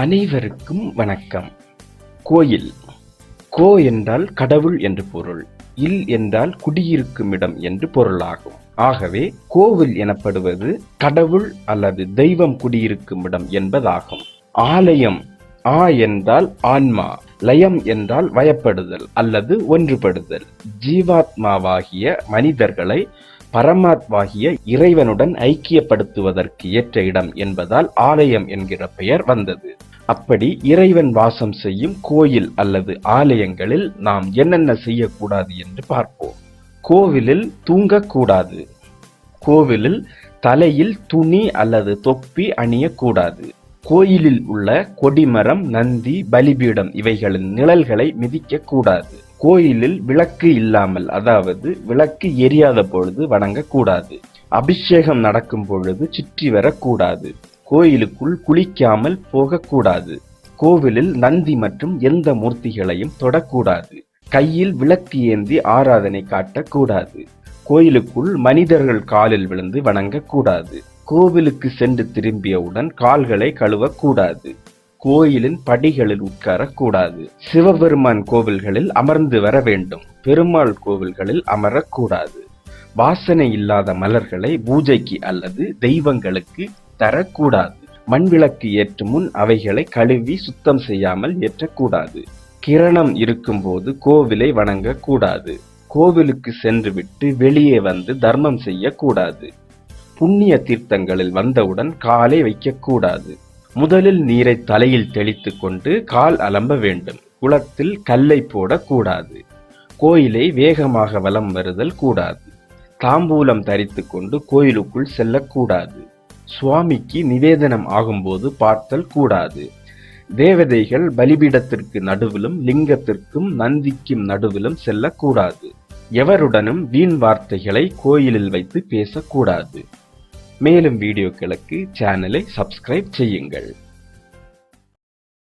அனைவருக்கும் வணக்கம். கோயில். கோ என்றால் கடவுள் என்று பொருள். இல் என்றால் குடியிருக்கும் இடம் என்று பொருளாகும். ஆகவே கோவில் எனப்படுவது கடவுள் அல்லது தெய்வம் குடியிருக்கும் இடம் என்பதாகும். ஆலயம். ஆ என்றால் ஆன்மா. லயம் என்றால் வயப்படுதல் அல்லது ஒன்றுபடுதல். ஜீவாத்மாவாகிய மனிதர்களை பரமாத்மாகிய இறைவனுடன் ஐக்கியப்படுத்துவதற்கு ஏற்ற இடம் என்பதால் ஆலயம் என்கிற பெயர் வந்தது. அப்படி இறைவன் வாசம் செய்யும் கோயில் அல்லது ஆலயங்களில் நாம் என்னென்ன செய்யக்கூடாது என்று பார்ப்போம். கோவிலில் தூங்கக்கூடாது. கோவிலில் தலையில் துணி அல்லது தொப்பி அணியக்கூடாது. கோயிலில் உள்ள கொடிமரம் நந்தி பலிபீடம் இவைகளின் நிழல்களை மிதிக்கக்கூடாது. கோயிலில் விளக்கு இல்லாமல் அதாவது விளக்கு எரியாத பொழுது வணங்கக்கூடாது. அபிஷேகம் நடக்கும் பொழுது சுற்றி வரக்கூடாது. கோயிலுக்குள் குளிக்காமல் போகக்கூடாது. கோவிலில் நந்தி மற்றும் எந்த மூர்த்திகளையும் தொடக்கூடாது. கையில் விளக்கு ஏந்தி ஆராதனை காட்டக்கூடாது. கோயிலுக்குள் மனிதர்கள் காலில் விழுந்து வணங்கக்கூடாது. கோவிலுக்கு சென்று திரும்பியவுடன் கால்களை கழுவக்கூடாது. கோயிலின் படிகளில் உட்காரக்கூடாது. சிவபெருமான் கோவில்களில் அமர்ந்து வர வேண்டும். பெருமாள் கோவில்களில் அமரக்கூடாது. வாசனை இல்லாத மலர்களை பூஜைக்கு அல்லது தெய்வங்களுக்கு தரக்கூடாது. மண்விளக்கு ஏற்றும் முன் அவைகளை கழுவி சுத்தம் செய்யாமல் ஏற்றக்கூடாது. கிரணம் இருக்கும்போது கோவிலை வணங்கக்கூடாது. கோவிலுக்கு சென்றுவிட்டு வெளியே வந்து தர்மம் செய்யக்கூடாது. புண்ணிய தீர்த்தங்களில் வந்தவுடன் காலை வைக்கக்கூடாது. முதலில் நீரை தலையில் தெளித்து கொண்டு கால் அலம்ப வேண்டும். குளத்தில் கல்லை போடக்கூடாது. கோயிலை வேகமாக வலம் வருதல் கூடாது. தாம்பூலம் தரித்து கொண்டு கோயிலுக்குள் செல்லக்கூடாது. சுவாமிக்கு நிவேதனம் ஆகும்போது பார்த்தல் கூடாது. தேவதைகள் பலிபீடத்திற்கு நடுவிலும் லிங்கத்திற்கும் நந்திக்கும் நடுவிலும் செல்லக்கூடாது. எவருடனும் வீண் வார்த்தைகளை கோயிலில் வைத்து பேசக்கூடாது. மேலும் வீடியோக்களுக்கு சேனலை சப்ஸ்கிரைப் செய்யுங்கள்.